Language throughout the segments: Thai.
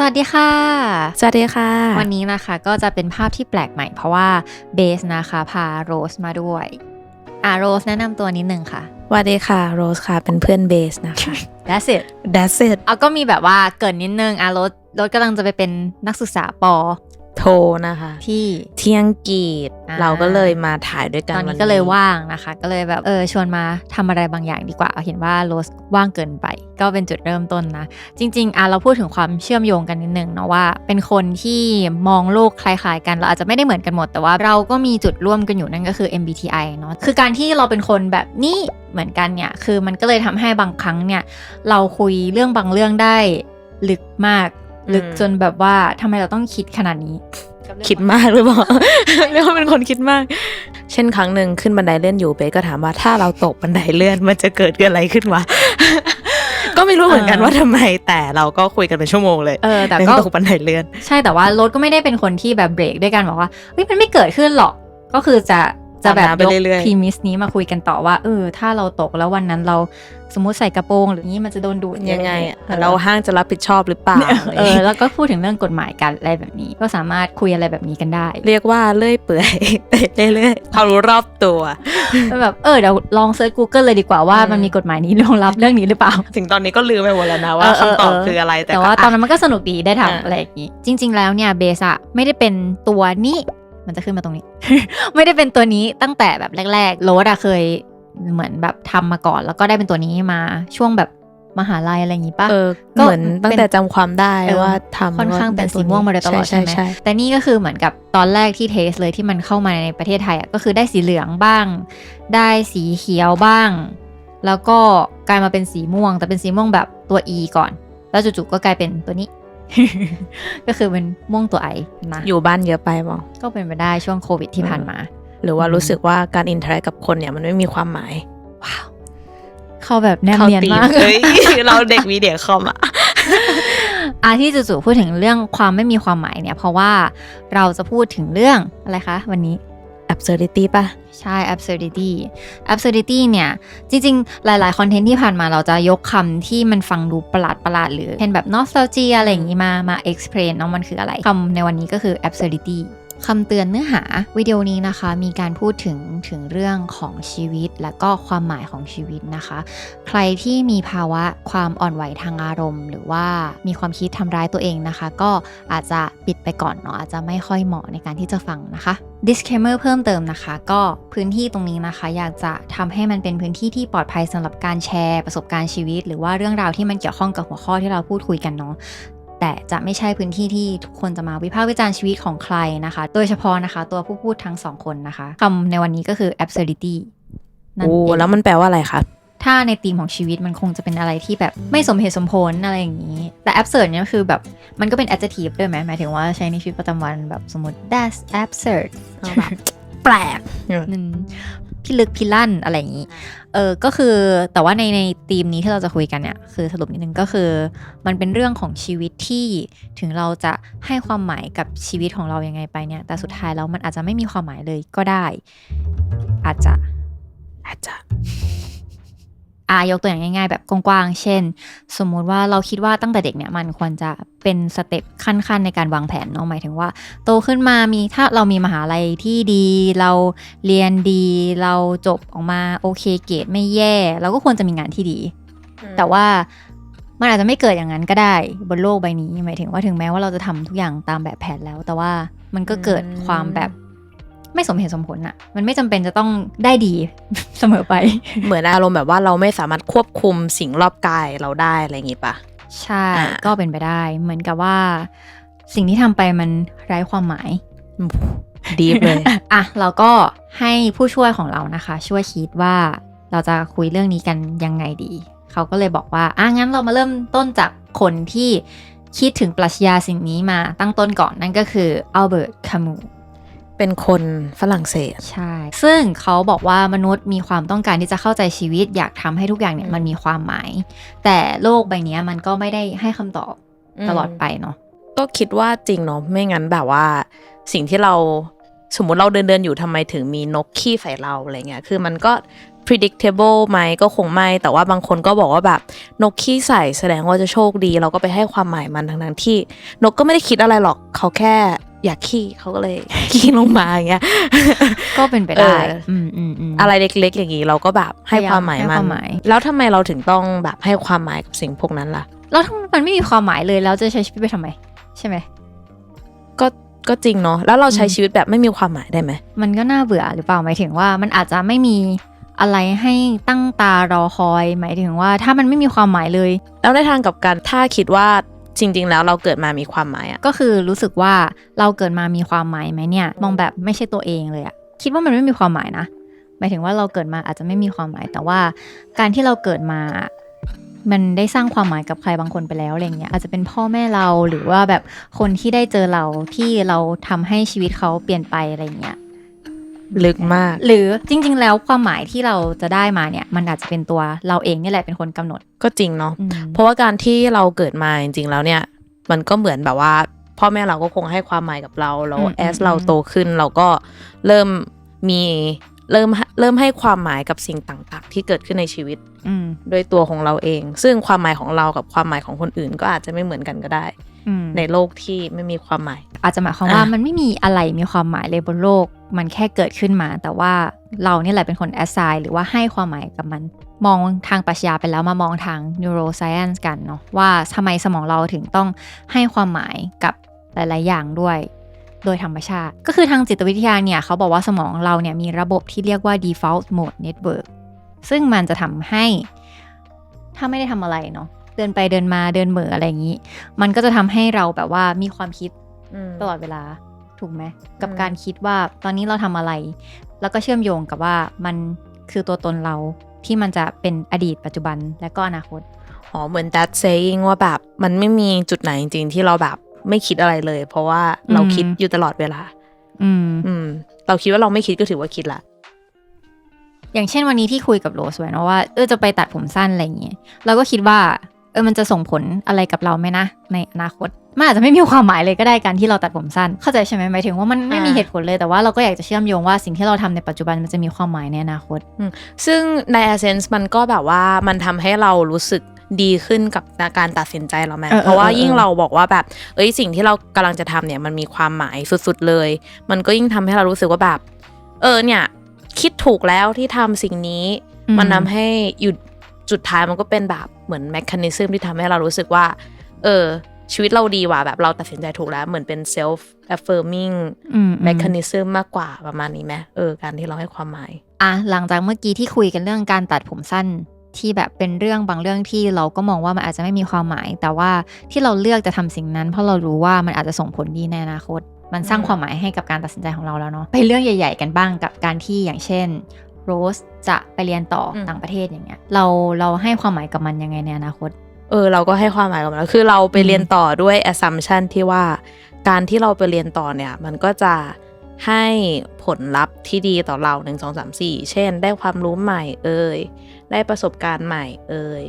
สวัสดีค่ะ สวัสดีค่ะ วันนี้นะคะก็จะเป็นภาพที่แปลกใหม่เพราะว่าเบสนะคะพาโรสมาด้วย อะโรสแนะนำตัวนิดนึงค่ะสวัสดีค่ะโรสค่ะเป็นเพื่อนเบสนะคะ That's it That's it เอาก็มีแบบว่าเกรินนิดนึงอะโรสโรสกำลังจะไปเป็นนักศึกษาปอ โทรนะคะ ที่ที่อังกฤษอ่าเราก็เลยมาถ่ายด้วยกันตอนวันี้ก็เลยว่างนะคะ ก็เลยแบบเออชวนมาทำอะไรบางอย่างดีกว่าเห็นว่าโรสว่างเกินไป ก็เป็นจุดเริ่มต้นนะ จริง ๆอะเราพูดถึงความเชื่อมโยงกันนิดนึงเนาะว่า เป็นคนที่มองโลกคล้ายๆ กันเราอาจจะไม่ได้เหมือนกันหมด แต่ว่าเราก็มีจุดร่วมกันอยู่นั่นก็คือ MBTI เนาะคือการที่เราเป็นคนแบบนี้เหมือนกันเนี่ยคือมันก็เลยทำให้บางครั้งเนี่ยเราคุยเรื่องบางเรื่องได้ลึกมาก ลึกจนแบบว่าทำไมเราต้องคิดขนาดนี้ คิดมากหรือเปล่าเรียกว่าเป็นคนคิดมาก เช่นครั้งหนึ่งขึ้นบันไดเลื่อนอยู่เบสก็ถามว่าถ้าเราตกบันไดเลื่อนมันจะเกิดอะไรขึ้นวะก็ไม่รู้เหมือนกันเออว่าทำไมแต่เราก็คุยกันเป็นชั่วโมงเลยเออแต่เรื่องก็ตกบันไดเลื่อน ใช่แต่ว่ารถก็ไม่ได้เป็นคนที่แบบเบรกด้วยกันบอกว่าเฮ้ยมันไม่เกิดขึ้นหรอกก็คือจะ จะแบบตามน้ำไปยกเรื่อยๆพรีมิสนี้มาคุยกันต่อว่า เออ ถ้าเราตกแล้ววันนั้นเราสมมติใส่กระโปรงหรือนี้มันจะโดนดูดยังไงอะออเราห้างจะรับผิดชอบหรือเปล่าเออแล้วก็พูดถึงเรื่องกฎหมายกันอะไรแบบนี้ ก็สามารถคุยอะไรแบบนี้กันได้ เรียกว่าเลื่อยเปื่อยไปเรื่อยๆความรู้รอบตัวแล้วแบบเออเดี๋ยวลองเซิร์ช Google เลยดีกว่าว่าอืมมันมีกฎหมายนี้รองรับเรื่องนี้หรือเปล่า ถึงตอนนี้ก็ลืมไปหมดแล้วนะว่าเออเออคำตอบเออคืออะไรแต่แต่ก็ว่าตอนนั้นอะมันก็สนุกดีได้อ่าทำอะไรอย่างนี้จริง ๆ แล้วเนี่ยเบสอะไม่ได้เป็นตัวนี้ มันจะขึ้นมาตรงนี้ ไม่ได้เป็นตัวนี้ตั้งแต่แบบแรกๆโรสอะเคยเหมือนแบบทำมาก่อน แล้วก็ได้เป็นตัวนี้มาช่วงแบบมหาลัยอะไรอย่างนี้ปะเออก็เหมือนตั้งแต่เป็นจำความได้เออว่าทำค่อนข้างเป็นสีม่วงมาโดยตลอดใช่ไหมใช่แต่นี่ก็คือเหมือนกับตอนแรกที่เทสเลยที่มันเข้ามาในประเทศไทยอะก็คือได้สีเหลืองบ้าง ได้สีเขียวบ้าง แล้วก็กลายมาเป็นสีม่วง แต่เป็นสีม่วงแบบตัว E ก่อน แล้วจู่ๆก็กลายเป็นตัวนี้ ก็คือเป็นม่วงตัวไอนะอยู่บ้านเยอะไปมั้งก็เป็นไปได้ช่วงโควิดที่ผ่านมา หรือว่าอืมรู้สึกว่าการอินเทอร์แอคกับคนเนี่ยมันไม่มีความหมาย ว้าว เข้าแบบแนบเข้าเนียนตีมมากเฮ้ยเราเด็กวีเดียคอมอะอาที่จู่ๆพูดถึงเรื่องความไม่มีความหมายเนี่ย เพราะว่าเราจะพูดถึงเรื่องอะไรคะ วันนี้ absurdity ป่ะใช่ absurdity absurdity เนี่ยจริงๆ หลายๆ คอนเทนต์ที่ผ่านมาเราจะยกคำที่มันฟังดูประหลาดประหลาดหรือเป็นแบบ nostalgia อะไรอย่างนี้มามา explain เนาะมันคืออะไรคำในวันนี้ก็คือ absurdity คำเตือนเนื้อหาวิดีโอนี้นะคะ มีการพูดถึงถึงเรื่องของชีวิต และก็ความหมายของชีวิตนะคะ ใครที่มีภาวะความอ่อนไหวทางอารมณ์ หรือว่ามีความคิดทำร้ายตัวเองนะคะ ก็อาจจะปิดไปก่อนเนาะอาจจะไม่ค่อยเหมาะในการที่จะฟังนะคะ disclaimer เพิ่มเติมนะคะ ก็พื้นที่ตรงนี้นะคะ อยากจะทำให้มันเป็นพื้นที่ที่ปลอดภัยสำหรับการแชร์ประสบการณ์ชีวิต หรือว่าเรื่องราวที่มันเกี่ยวข้องกับหัวข้อที่เราพูดคุยกันเนาะ แต่จะไม่ใช่พื้นที่ที่ทุกคนจะมาวิพากษ์วิจารณ์ชีวิตของใครนะคะ โดยเฉพาะนะคะตัวผู้พูดทั้งสองคนนะคะคำในวันนี้ก็คือ absurdity นั่นโอ้เองแล้วมันแปลว่าอะไรคะถ้าในธีมของชีวิตมันคงจะเป็นอะไรที่แบบไม่สมเหตุสมผลอะไรอย่างนี้ แต่ absurd เนี่ยคือแบบมันก็เป็น adjective ด้วยไหมหมายถึงว่าใช้ในชีวิตประจำวันแบบสมมติ that's absurd แบบแปลกนั่นพิลึกพิลั่นอะไรอย่างนี้เออก็คือแต่ว่าในในธีมนี้ที่เราจะคุยกันเนี่ยคือสรุปนิดนึงก็คือ มันเป็นเรื่องของชีวิตที่ถึงเราจะให้ความหมายกับชีวิตของเรายังไงไปเนี่ย แต่สุดท้ายแล้วมันอาจจะไม่มีความหมายเลยก็ได้ อาจจะอาจจะ อายกตัวอย่างง่าย ๆ แบบกว้างๆ เช่น สมมุติว่าเราคิดว่าตั้งแต่เด็กเนี่ยมันควรจะเป็นสเต็ปขั้นๆ ในการวางแผนเนาะหมายถึงว่า โตขึ้นมามีถ้าเรามีมหาลัยที่ดี เราเรียนดี เราจบออกมาโอเคเกรดไม่แย่ เราก็ควรจะมีงานที่ดี แต่ว่ามันอาจจะไม่เกิดอย่างนั้นก็ได้บนโลกใบนี้หมายถึงว่าถึงแม้ว่าเราจะทำทุกอย่างตามแบบแผนแล้ว แต่ว่ามันก็เกิดความแบบ ไม่สมเหตุสมผลอะมันไม่จำเป็นจะต้องได้ดีเสมอไป เหมือนอารมณ์แบบว่าเราไม่สามารถควบคุมสิ่งรอบกายเราได้อะไรอย่างงี้ป่ะใช่อ่าก็เป็นไปได้ เหมือนกับว่า สิ่งที่ทำไปมันไร้ความหมายดีเลยอะเราก็ให้ผู้ช่วยของเรานะคะ ช่วยคิดว่าเราจะคุยเรื่องนี้กันยังไงดี เขาก็เลยบอกว่าอะงั้นเรามาเริ่มต้นจากคนที่คิดถึงปรัชญาสิ่งนี้มาตั้งต้นก่อนนั่นก็คืออัลเบิร์ตคามู เป็นคนฝรั่งเศส ใช่ ซึ่งเขาบอกว่ามนุษย์มีความต้องการที่จะเข้าใจชีวิต อยากทำให้ทุกอย่างเนี่ยมันมีความหมาย แต่โลกใบเนี้ยมันก็ไม่ได้ให้คำตอบตลอดไปเนาะ ก็คิดว่าจริงเนาะ ไม่งั้นแบบว่า สิ่งที่เราสมมุติเราเดินเดินๆอยู่ทำไมถึงมีนกขี้ใส่เราอะไรเงี้ย คือมันก็ predictable ไหมก็คงไม่ แต่ว่าบางคนก็บอกว่าแบบ นกขี้ใส่แสดงว่าจะโชคดี เราก็ไปให้ความหมายมันทั้งๆที่ นกก็ไม่ได้คิดอะไรหรอก เขาแค่ อยากขี้เขาก็เลยขี้ลงมาอย่างเงี้ยก็เป็นไปได้เอออืมอืมอืมอะไรเล็ก ๆ อย่างนี้เราก็แบบให้ความหมายให้มัคนวามหมายแล้วทำไมเราถึงต้องแบบให้ความหมายกับสิ่งพวกนั้นล่ะ แล้วถ้ามันไม่มีความหมายเลยแล้วจะใช้ชีวิตไปทำไม ใช่ไหมก็ก็จริงเนาะแล้วเราใช้อืมชีวิตแบบไม่มีความหมายได้ไหมมันก็น่าเบื่อหรือเปล่าหมายถึงว่า มันอาจจะไม่มีอะไรให้ตั้งตารอคอย หมายถึงว่าถ้ามันไม่มีความหมายเลย แล้วในทางกลับกันถ้าคิดว่า จริง ๆ แล้วเราเกิดมามีความหมายอะก็คือรู้สึกว่าเราเกิดมามีความหมายไหมเนี่ย มองแบบไม่ใช่ตัวเองเลยอะคิดว่ามันไม่มีความหมายนะหมายถึงว่าเราเกิดมาอาจจะไม่มีความหมาย แต่ว่าการที่เราเกิดมามันได้สร้างความหมายกับใครบางคนไปแล้วอะไรเงี้ยอาจจะเป็นพ่อแม่เราหรือว่าแบบคนที่ได้เจอเราที่เราทำให้ชีวิตเขาเปลี่ยนไปอะไรเงี้ย ลึกมาก หรือจริง ๆ แล้วความหมายที่เราจะได้มาเนี่ย มันอาจจะเป็นตัวเราเองนี่แหละเป็นคนกำหนด ก็จริงเนาะอืมเพราะว่าการที่เราเกิดมาจริง ๆ แล้วเนี่ย มันก็เหมือนแบบว่า พ่อแม่เราก็คงให้ความหมายกับเราแล้วอืมแอสอืมเราโตขึ้นเราก็เริ่มมีเริ่มเริ่มให้ความหมายกับสิ่งต่าง ๆ ที่เกิดขึ้นในชีวิตอืมด้วยตัวของเราเอง ซึ่งความหมายของเรากับความหมายของคนอื่นก็อาจจะไม่เหมือนกันก็ได้อืม ในโลกที่ไม่มีความหมาย อาจจะหมายความว่าอะมันไม่มีอะไรมีความหมายเลยบนโลก มันแค่เกิดขึ้นมา แต่ว่าเราเนี่ยแหละเป็นคนแอสไซน์หรือว่าให้ความหมายกับมัน มองทางปรัชญาไปแล้วมามองทาง neuroscience กันเนาะว่าทำไมสมองเราถึงต้องให้ความหมายกับหลาย ๆ อย่างด้วย โดยธรรมชาติ ก็คือทางจิตวิทยาเนี่ยเขาบอกว่าสมองเราเนี่ยมีระบบที่เรียกว่า default mode network ซึ่งมันจะทำให้ถ้าไม่ได้ทำอะไรเนาะ เดินไปเดินมาเดินเหม่ออะไรอย่างนี้ มันก็จะทำให้เราแบบว่ามีความคิดตลอดเวลาถูกไหมกับอืมการคิดว่าตอนนี้เราทำอะไร แล้วก็เชื่อมโยงกับว่ามันคือตัวตนเราที่มันจะเป็นอดีตปัจจุบันและก็อนาคตอ๋อเหมือน that saying ว่าแบบมันไม่มีจุดไหนจริง ๆ ที่เราแบบไม่คิดอะไรเลย เพราะว่าเราอืมคิดอยู่ตลอดเวลา อืมอืม เราคิดว่าเราไม่คิดก็ถือว่าคิดละอย่างเช่นวันนี้ที่คุยกับโรสไว้เนอะว่าเออจะไปตัดผมสั้นอะไรอย่างเงี้ยเราก็คิดว่า เออมันจะส่งผลอะไรกับเราไหมนะ ในอนาคตมันอาจจะไม่มีความหมายเลยก็ได้การที่เราตัดผมสั้น เข้าใจใช่ไหมหมายถึงว่ามันไม่มีอ่าเหตุผลเลยแต่ว่าเราก็อยากจะเชื่อมโยงว่าสิ่งที่เราทำในปัจจุบันมันจะมีความหมายในอนาคต ซึ่งใน essence มันก็แบบว่ามันทำให้เรารู้สึกดีขึ้นกับการตัดสินใจเราไหมเออเออเพราะว่าเออเออยิ่งเราบอกว่าแบบ เอ้ยสิ่งที่เรากำลังจะทำเนี่ยมันมีความหมายสุดๆเลย มันก็ยิ่งทำให้เรารู้สึกว่าแบบ เออเนี่ย คิดถูกแล้วที่ทำสิ่งนี้ มันทำให้อยู่จุดท้ายมันก็เป็นแบบ เหมือนแมคคานิซึมที่ทำให้เรารู้สึกว่า เออ ชีวิตเราดีว่ะแบบเราตัดสินใจถูกแล้ว เหมือนเป็น self affirming อืมแมคคานิซึมมากกว่าประมาณนี้ไหมเออ การที่เราให้ความหมาย อะ หลังจากเมื่อกี้ที่คุยกันเรื่องการตัดผมสั้นที่แบบเป็นเรื่องบางเรื่องที่เราก็มองว่ามันอาจจะไม่มีความหมาย แต่ว่าที่เราเลือกจะทำสิ่งนั้น เพราะเรารู้ว่ามันอาจจะส่งผลดีในอนาคต มันสร้างอืมความหมายให้กับการตัดสินใจของเราแล้วเนาะไปเรื่องใหญ่ ๆ กันบ้างกับการที่อย่างเช่น โรสจะไปเรียนต่ออต่างประเทศอย่างเงี้ยเราเราให้ความหมายกับมันยังไงในอนาคต เออเราก็ให้ความหมายกับมันแล้วคือเราไปอืมเรียนต่อด้วย assumption ที่ว่า การที่เราไปเรียนต่อเนี่ย มันก็จะให้ผลลัพธ์ที่ดีต่อเราหนึ่งสองสามสี่เช่น ได้ความรู้ใหม่เอ่ยได้ประสบการณ์ใหม่เอ่ย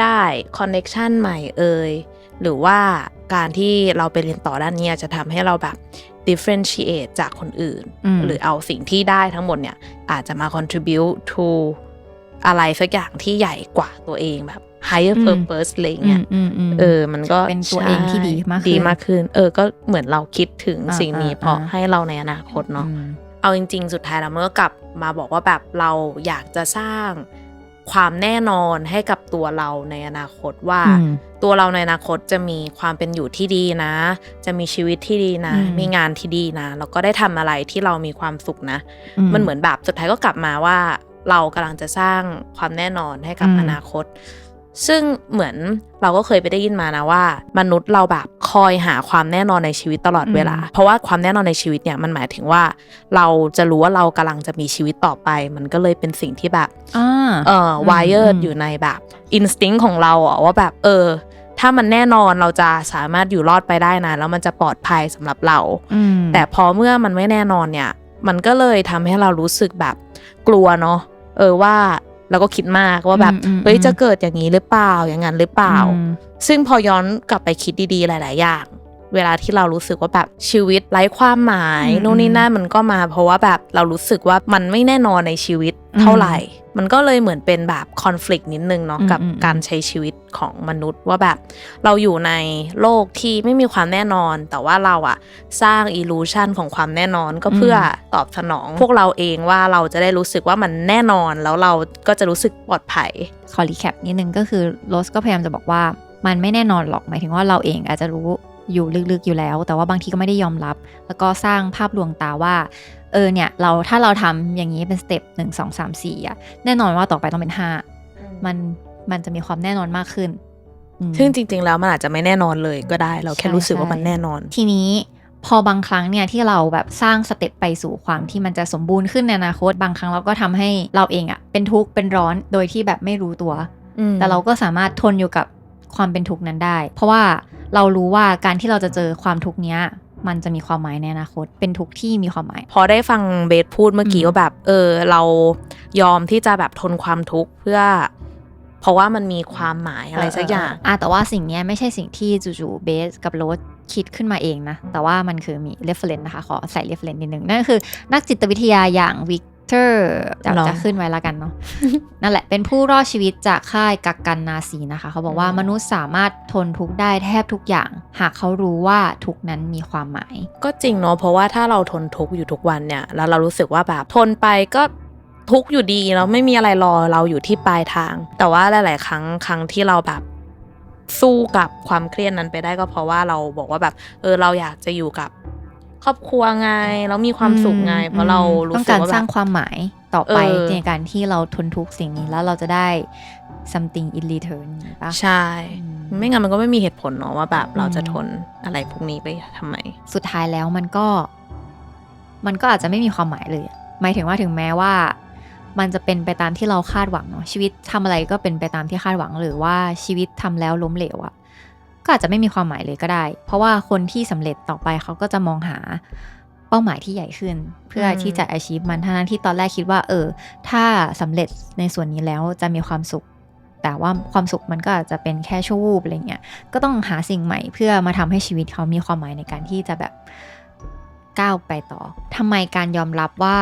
ได้คอนเน็ชันใหม่เอ่ยหรือว่าการที่เราไปเรียนต่อด้านเนี้ยจะทำให้เราแบบ differentiate จากคนอื่นอืมหรือเอาสิ่งที่ได้ทั้งหมดเนี่ย อาจจะมา contribute to อะไรสักอย่างที่ใหญ่กว่าตัวเองแบบ higher อืม purpose อะไรอืเงี้มยอืมอืมเออ มันก็เป็นตัวเองที่ดีมากขึ้นดีมากขึ้น เออ ก็เหมือนเราคิดถึงอ่าสิ่งนี้อ่าเพราะอ่าให้เราในอนาคตเนาะอืมเอาจริง ๆ สุดท้ายแล้วมันก็กลับมาบอกว่าแบบเราอยากจะสร้าง ความแน่นอนให้กับตัวเราในอนาคตว่าอืมตัวเราในอนาคตจะมีความเป็นอยู่ที่ดีนะ จะมีชีวิตที่ดีนะอืมมีงานที่ดีนะแล้วก็ได้ทำอะไรที่เรามีความสุขนะอืมันเหมือนแบบสุดท้ายก็กลับมาว่า เรากำลังจะสร้างความแน่นอนให้กับอืมอนาคต ซึ่งเหมือนเราก็เคยไปได้ยินมานะว่า มนุษย์เราแบบคอยหาความแน่นอนในชีวิตตลอดเวลา เพราะว่าความแน่นอนในชีวิตเนี่ยมันหมายถึงว่า เราจะรู้ว่าเรากำลังจะมีชีวิตต่อไป มันก็เลยเป็นสิ่งที่แบบอ่าเอ่อมวายเอออืร์มอยู่ในแบบอินสติ้งของเราอะว่าแบบเออ ถ้ามันแน่นอนเราจะสามารถอยู่รอดไปได้นะแล้วมันจะปลอดภัยสำหรับเราอืมแต่พอเมื่อมันไม่แน่นอนเนี่ย มันก็เลยทำให้เรารู้สึกแบบกลัวเนาะเออว่า เราก็คิดมากว่าแบบอืมอืมเฮ้ยอืมจะเกิดอย่างนี้หรือเปล่าอย่างนั้นหรือเปล่าอืมซึ่งพอย้อนกลับไปคิดดีๆ หลาย ๆ อย่าง เวลาที่เรารู้สึกว่าแบบชีวิตไร้ความหมายอืมนู่นนี่นั่นมันก็มา เพราะว่าแบบเรารู้สึกว่ามันไม่แน่นอนในชีวิตเท่าไหร่ มันก็เลยเหมือนเป็นแบบคอน FLICT นิดนึงเนาะอืมกับอืมการใช้ชีวิตของมนุษย์ว่าแบบ เราอยู่ในโลกที่ไม่มีความแน่นอน แต่ว่าเราอะสร้างอิลูชันของความแน่นอนก็เพื่อตอบสนอง พวกเราเองว่าเราจะได้รู้สึกว่ามันแน่นอนแล้วเราก็จะรู้สึกปลอดภัยขอรีแคปนิดนึงก็คือโรสก็พยายามจะบอกว่ามันไม่แน่นอนหรอกหมายถึงว่าเราเองอาจจะรู้ อยู่ลึกๆอยู่แล้ว แต่ว่าบางทีก็ไม่ได้ยอมรับ แล้วก็สร้างภาพลวงตาว่าเออเนี่ยเราถ้าเราทำอย่างนี้เป็นสเต็ปหนึ่งสองสามสี่อะแน่นอนว่าต่อไปต้องเป็นห้ามันมันจะมีความแน่นอนมากขึ้นอืมซึ่งจริง ๆ แล้วมันอาจจะไม่แน่นอนเลยก็ได้ เราแค่ใช่รู้สึกว่าใช่มันแน่นอน ทีนี้พอบางครั้งเนี่ยที่เราแบบสร้างสเต็ปไปสู่ความที่มันจะสมบูรณ์ขึ้นในอนาคตบางครั้งเราก็ทำให้เราเองอะเป็นทุกข์เป็นร้อนโดยที่แบบไม่รู้ตัว แต่เราก็สามารถทนอยู่กับ ความเป็นทุกข์นั้นได้ เพราะว่าเรารู้ว่าการที่เราจะเจอความทุกข์เนี้ยมันจะมีความหมายในอนาคต เป็นทุกข์ที่มีความหมาย พอได้ฟังเบสพูดเมื่อกี้อืมว่าแบบ เออ เรายอมที่จะแบบทนความทุกข์เพื่อ เพราะว่ามันมีความหมายอะไรสักอย่างอะแต่ว่าสิ่งเนี้ยไม่ใช่สิ่งที่จู่ๆเบสกับโรสคิดขึ้นมาเองนะ แต่ว่ามันคือมี reference นะคะ ขอใส่ reference นิดนึง นั่นก็คือนักจิตวิทยาอย่างวิก เตอร์จะหรอจะขึ้นไว้แล้วกันเนาะนั่นแหละเป็นผู้รอดชีวิตจากค่ายกักกันนาซีนะคะ เขาบอกว่าอืมมนุษย์สามารถทนทุกข์ได้แทบทุกอย่าง หากเขารู้ว่าทุกข์นั้นมีความหมาย ก็จริงเนาะเพราะว่าถ้าเราทนทุกข์อยู่ทุกวันเนี่ย แล้วเรารู้สึกว่าแบบทนไปก็ทุกข์อยู่ดีแล้วไม่มีอะไรรอเราอยู่ที่ปลายทาง แต่ว่าหลาย ๆ ครั้งครั้งที่เราแบบสู้กับความเครียดนั้นไปได้ก็เพราะว่าเราบอกว่าแบบ เออเราอยากจะอยู่กับ ครอบครัวไงแล้วมีความสุขไง เพราะเรารู้ต้องสึกการว่าสแบร้างบความหมายต่อไปเออในการที่เราทนทุกข์สิ่งนี้แล้วเราจะได้ something in return ปะใช่อืมไม่งั้นมันก็ไม่มีเหตุผลเนาะว่าแบบเราจะอืมทนอะไรพวกนี้ไปทำไม สุดท้ายแล้วมันก็ มันก็อาจจะไม่มีความหมายเลยอะหมายถึงว่าถึงแม้ว่า มันจะเป็นไปตามที่เราคาดหวังเนาะชีวิตทำอะไรก็เป็นไปตามที่คาดหวังหรือว่าชีวิตทำแล้วล้มเหลวอะ ก็อาจจะไม่มีความหมายเลยก็ได้ เพราะว่าคนที่สำเร็จต่อไปเขาก็จะมองหาเป้าหมายที่ใหญ่ขึ้น เพื่อที่จะ achieve มันทั้งๆที่ตอนแรกคิดว่า เออ ถ้าสำเร็จในส่วนนี้แล้วจะมีความสุข แต่ว่าความสุขมันก็อาจจะเป็นแค่ชั่ววูบอะไรเงี้ยก็ต้องหาสิ่งใหม่ เพื่อมาทำให้ชีวิตเขามีความหมายในการที่จะแบบก้าวไปต่อทำไมการยอมรับว่า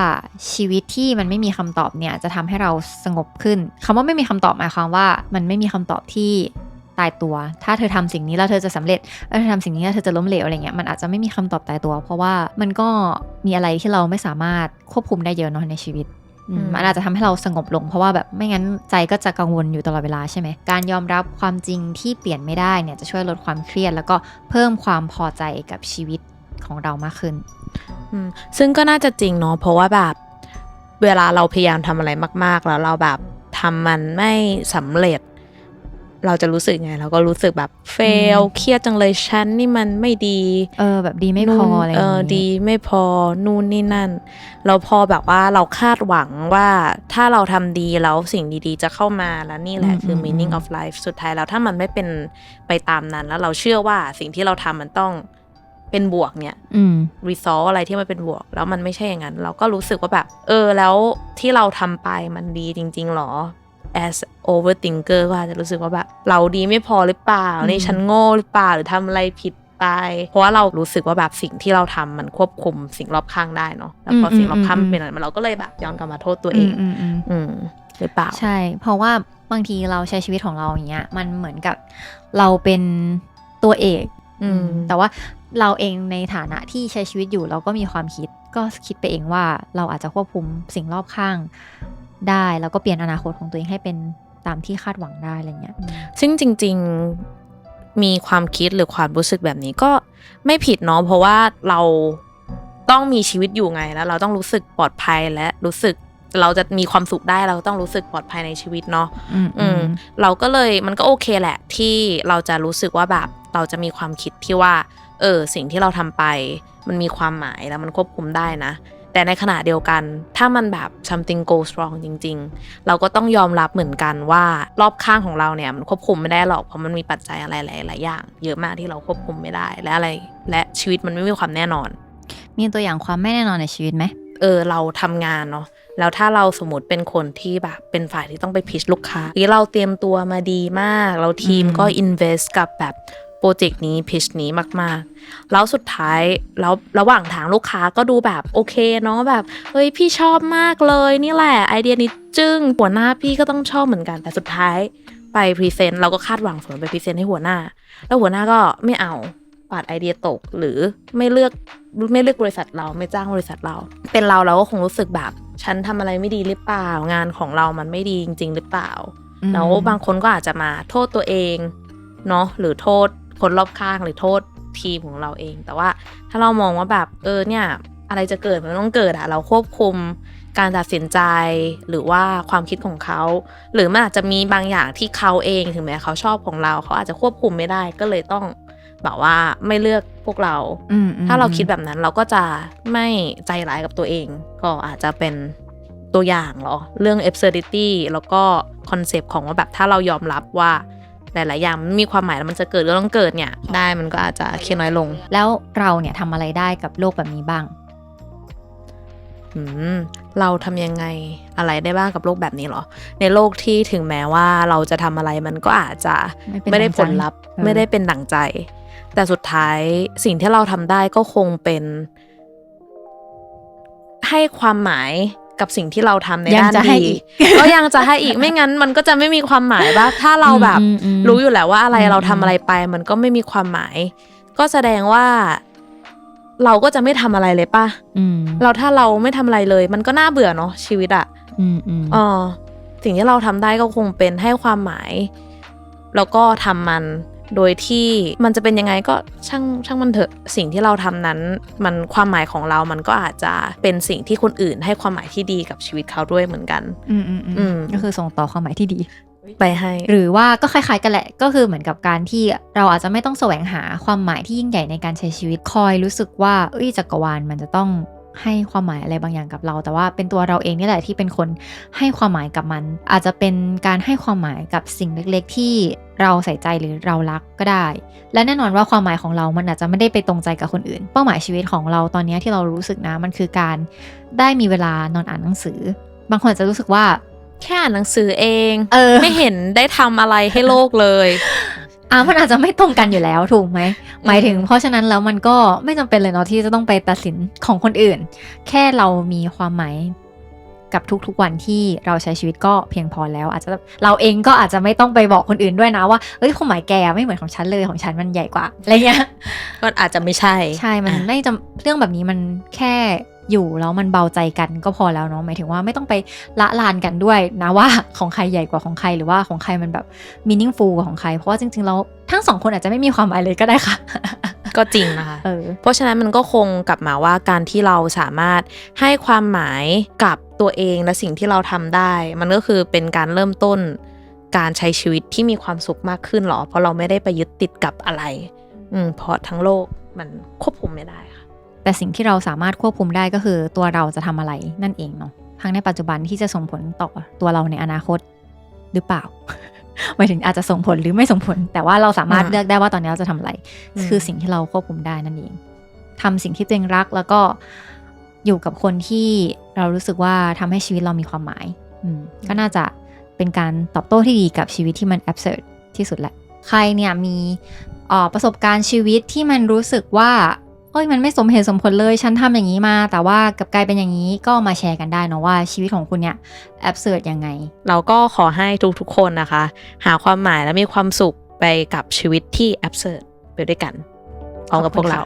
ชีวิตที่มันไม่มีคำตอบเนี่ยจะทำให้เราสงบขึ้นคำว่าไม่มีคำตอบหมายความว่า มันไม่มีคำตอบที่ ตายตัว ถ้าเธอทำสิ่งนี้แล้วเธอจะสำเร็จแล้วเธอทำสิ่งนี้แล้วเธอจะล้มเหลวอะไรเงี้ยมันอาจจะไม่มีคำตอบตายตัว เพราะว่ามันก็มีอะไรที่เราไม่สามารถควบคุมได้เยอะเนอะในชีวิตอืมอืมมันอาจจะทำให้เราสงบลง เพราะว่าแบบไม่งั้นใจก็จะกังวลอยู่ตลอดเวลาใช่ไหม การยอมรับความจริงที่เปลี่ยนไม่ได้เนี่ยจะช่วยลดความเครียด แล้วก็เพิ่มความพอใจกับชีวิตของเรามากขึ้นอืมซึ่งก็น่าจะจริงเนาะเพราะว่าแบบเวลาเราพยายามทำอะไรมาก ๆ แล้วเราแบบทำมันไม่สำเร็จ เราจะรู้สึกไง เราก็รู้สึกแบบเฟลอืมเครียดจังเลยฉันนี่มันไม่ดี เออ แบบดีไม่พอนู่นอะไรอเอย่างองี้ดีไม่พอนู่นนี่นั่น เราพอแบบว่าเราคาดหวังว่าถ้าเราทำดีแล้วสิ่งดีๆ จะเข้ามาแล้วนี่แหละคือ meaning of life สุดท้ายแล้วถ้ามันไม่เป็นไปตามนั้น แล้วเราเชื่อว่าสิ่งที่เราทำมันต้องเป็นบวกเนี่ยอืมรีซอลอะไรที่มันเป็นบวก แล้วมันไม่ใช่อย่างนั้น เราก็รู้สึกว่าแบบ เออแล้วที่เราทำไปมันดีจริง ๆหรอ as overthinker ก็อาจจะรู้สึกว่าแบบเราดีไม่พอหรือเปล่าอืมนี่ฉันโง่หรือเปล่าหรือทำอะไรผิดไปเพราะว่าเรารู้สึกว่าแบบสิ่งที่เราทำมันควบคุมสิ่งรอบข้างได้เนาะแล้วพอสิ่งรอบข้างมันเป็นอะไรเราก็เลยแบบย้อนกลับมาโทษตัวเอง อืมอืมอืมหรือเปล่า ใช่ เพราะว่าบางทีเราใช้ชีวิตของเราอย่างเงี้ยมันเหมือนกับเราเป็นตัวเอกอืมแต่ว่าเราเองในฐานะที่ใช้ชีวิตอยู่เราก็มีความคิด ก็คิดไปเองว่าเราอาจจะควบคุมสิ่งรอบข้าง ได้แล้วก็เปลี่ยนอนาคตของตัวเองให้เป็นตามที่คาดหวังได้อะไรเงี้ย ซึ่งจริง ๆมีความคิดหรือความรู้สึกแบบนี้ก็ไม่ผิดเนาะเพราะว่าเราต้องมีชีวิตอยู่ไงแล้ว เราต้องรู้สึกปลอดภัยและรู้สึกเราจะมีความสุขได้เราต้องรู้สึกปลอดภัยในชีวิตเนาะอืมอืมเราก็เลยมันก็โอเคแหละ ที่เราจะรู้สึกว่าแบบเราจะมีความคิดที่ว่า เออ สิ่งที่เราทำไป มันมีความหมายแล้วมันควบคุมได้นะ แต่ในขณะเดียวกัน ถ้ามันแบบ something goes wrong จริง ๆ เราก็ต้องยอมรับเหมือนกันว่ารอบข้างของเราเนี่ยมันควบคุมไม่ได้หรอกเพราะมันมีปัจจัยอะไรหลายๆอย่าง เยอะมากที่เราควบคุมไม่ได้และอะไร และชีวิตมันไม่มีความแน่นอน มีตัวอย่างความไม่แน่นอนในชีวิตไหมเออเราทำงานเนาะแล้วถ้าเราสมมติเป็นคนที่แบบเป็นฝ่ายที่ต้องไปพิชลูกค้าหรือเราเตรียมตัวมาดีมาก เราทีมอืมก็ invest กับแบบ โปรเจกต์นี้พิชนี้มากๆ แล้วสุดท้ายแล้วระหว่างทางลูกค้าก็ดูแบบโอเคเนาะแบบเฮ้ยพี่ชอบมากเลยนี่แหละไอเดียนี้จึ้งหัวหน้าพี่ก็ต้องชอบเหมือนกันแต่สุดท้ายไปพรีเซนต์เราก็คาดหวังฝนไปพรีเซนต์ให้หัวหน้า แล้วหัวหน้าก็ไม่เอาปัดไอเดียตกหรือไม่เลือกไม่เลือกบริษัทเราไม่จ้างบริษัทเรา เป็นเราเราก็คงรู้สึกแบบฉันทำอะไรไม่ดีหรือเปล่า งานของเรามันไม่ดีจริง ๆ หรือเปล่าอืมแล้วบางคนก็อาจจะมาโทษตัวเองเนาะหรือโทษ คนรอบข้างหรือโทษทีมของเราเอง แต่ว่าถ้าเรามองว่าแบบเออเนี่ยอะไรจะเกิดมันต้องเกิดอะเราควบคุมการตัดสินใจหรือว่าความคิดของเขา หรือมันอาจจะมีบางอย่างที่เขาเองถึงแม้เขาชอบของเรา เขาอาจจะควบคุมไม่ได้ก็เลยต้องแบบว่าไม่เลือกพวกเราอืมอืมถ้าเราคิดแบบนั้นเราก็จะไม่ใจร้ายกับตัวเอง ก็อาจจะเป็นตัวอย่างเหรอ เรื่อง absurdity แล้วก็คอนเซปต์ของว่าแบบถ้าเรายอมรับว่า หลายๆอย่างมันมีความหมายแล้วมันจะเกิดก็ต้องเกิดเนี่ย ได้มันก็อาจจะเคลียร์น้อยลง แล้วเราเนี่ยทำอะไรได้กับโลกแบบนี้บ้าง อืมเราทำยังไงอะไรได้บ้างกับโลกแบบนี้เหรอ ในโลกที่ถึงแม้ว่าเราจะทำอะไรมันก็อาจจะไม่เป็นไม่ได้ดั่งผใจลลัพธ์เออไม่ได้เป็นดั่งใจ แต่สุดท้ายสิ่งที่เราทำได้ก็คงเป็น ให้ความหมาย กับสิ่งที่เราทำในยังด้านจะให้ดีอีกก็ยังจะให้อีกไม่งั้นมันก็จะไม่มีความหมายว่าถ้าเราแบบอืมอืมรู้อยู่แล้วว่าอะไรอืมเราทำอะไรไป มันก็ไม่มีความหมาย ก็แสดงว่า เราก็จะไม่ทำอะไรเลยป่ะอืมเราถ้าเราไม่ทำอะไรเลย มันก็น่าเบื่อเนาะชีวิตอะอืมอืมเออสิ่งที่เราทำได้ก็คงเป็นให้ความหมาย แล้วก็ทำมัน โดยที่มันจะเป็นยังไงก็ช่างช่างมันเถอะสิ่งที่เราทำนั้น มันความหมายของเรามันก็อาจจะเป็นสิ่งที่คนอื่นให้ความหมายที่ดีกับชีวิตเขาด้วยเหมือนกัน อืมอืมอือืมมก็คือส่งต่อความหมายที่ดีไปให้หรือว่าก็คล้ายๆกันแหละก็คือเหมือนกับการที่เราอาจจะไม่ต้องแสวงหาความหมายที่ยิ่งใหญ่ในการใช้ชีวิตคอยรู้สึกว่าเอ้ยจักรวาลมันจะต้อง ให้ความหมายอะไรบางอย่างกับเรา แต่ว่าเป็นตัวเราเองนี่แหละที่เป็นคนให้ความหมายกับมัน อาจจะเป็นการให้ความหมายกับสิ่งเล็กๆ ที่เราใส่ใจหรือเรารักก็ได้ และแน่นอนว่าความหมายของเรา มันอาจจะไม่ได้ไปตรงใจกับคนอื่น เป้าหมายชีวิตของเราตอนนี้ที่เรารู้สึกนะ มันคือการได้มีเวลานอนอ่านหนังสือ บางคนอาจจะรู้สึกว่าแค่อ่านหนังสือเองเออไม่เห็นได้ทำอะไรให้โลกเลย อะมันอาจจะไม่ตรงกันอยู่แล้วถูกไหมหมายถึง เพราะฉะนั้นแล้วมันก็ไม่จำเป็นเลยเนาะที่จะต้องไปตัดสินของคนอื่น แค่เรามีความหมายกับทุกๆวันที่เราใช้ชีวิตก็เพียงพอแล้ว อาจจะเราเองก็อาจจะไม่ต้องไปบอกคนอื่นด้วยนะว่าเอ้ยความหมายแกไม่เหมือนของฉันเลยของฉันมันใหญ่กว่าอะไรเงี้ยก็อาจจะไม่ใช่ ใช่มันอะไม่จำเรื่องแบบนี้มันแค่ อยู่แล้วมันเบาใจกันก็พอแล้วเนาะหมายถึงว่าไม่ต้องไปละลานกันด้วยนะว่าของใครใหญ่กว่าของใครหรือว่าของใครมันแบบ meaningful กว่าของใคร เพราะว่าจริงๆแล้วทั้งสองคนอาจจะไม่มีความหมายเลยก็ได้ค่ะก็จริงนะคะเออเพราะฉะนั้นมันก็คงกลับมาว่าการที่เราสามารถให้ความหมายกับตัวเองและสิ่งที่เราทำได้ มันก็คือเป็นการเริ่มต้นการใช้ชีวิตที่มีความสุขมากขึ้นหรอ เพราะเราไม่ได้ไปยึดติดกับอะไร อืมเพราะทั้งโลกมันควบคุมไม่ได้ค่ะ แต่สิ่งที่เราสามารถควบคุมได้ก็คือตัวเราจะทำอะไรนั่นเองเนาะทั้งในปัจจุบันที่จะส่งผลต่อตัวเราในอนาคตหรือเปล่าหมายถึงอาจจะส่งผลหรือไม่ส่งผล แต่ว่าเราสามารถอ่าเลือกได้ว่าตอนนี้เราจะทำอะไรอืมคือสิ่งที่เราควบคุมได้นั่นเองทำสิ่งที่ตัวเองรักแล้วก็อยู่กับคนที่เรารู้สึกว่าทำให้ชีวิตเรามีความหมาย อืมก็น่าจะเป็นการตอบโต้ที่ดีกับชีวิตที่มัน absurd ที่สุดแหละ ใครเนี่ยมีเอ่อประสบการณ์ชีวิตที่มันรู้สึกว่า เอ้ยมันไม่สมเหตุสมผลเลยฉันทำอย่างนี้มา แต่ว่ากลับกลายเป็นอย่างนี้ก็มาแชร์กันได้เนะว่าชีวิตของคุณเนี่ยแอบเสิร์ตยังไง เราก็ขอให้ทุกๆคนนะคะ หาความหมายและมีความสุขไปกับชีวิตที่แอบเสิร์ตไปด้วยกันพร้อมกับพวกเรา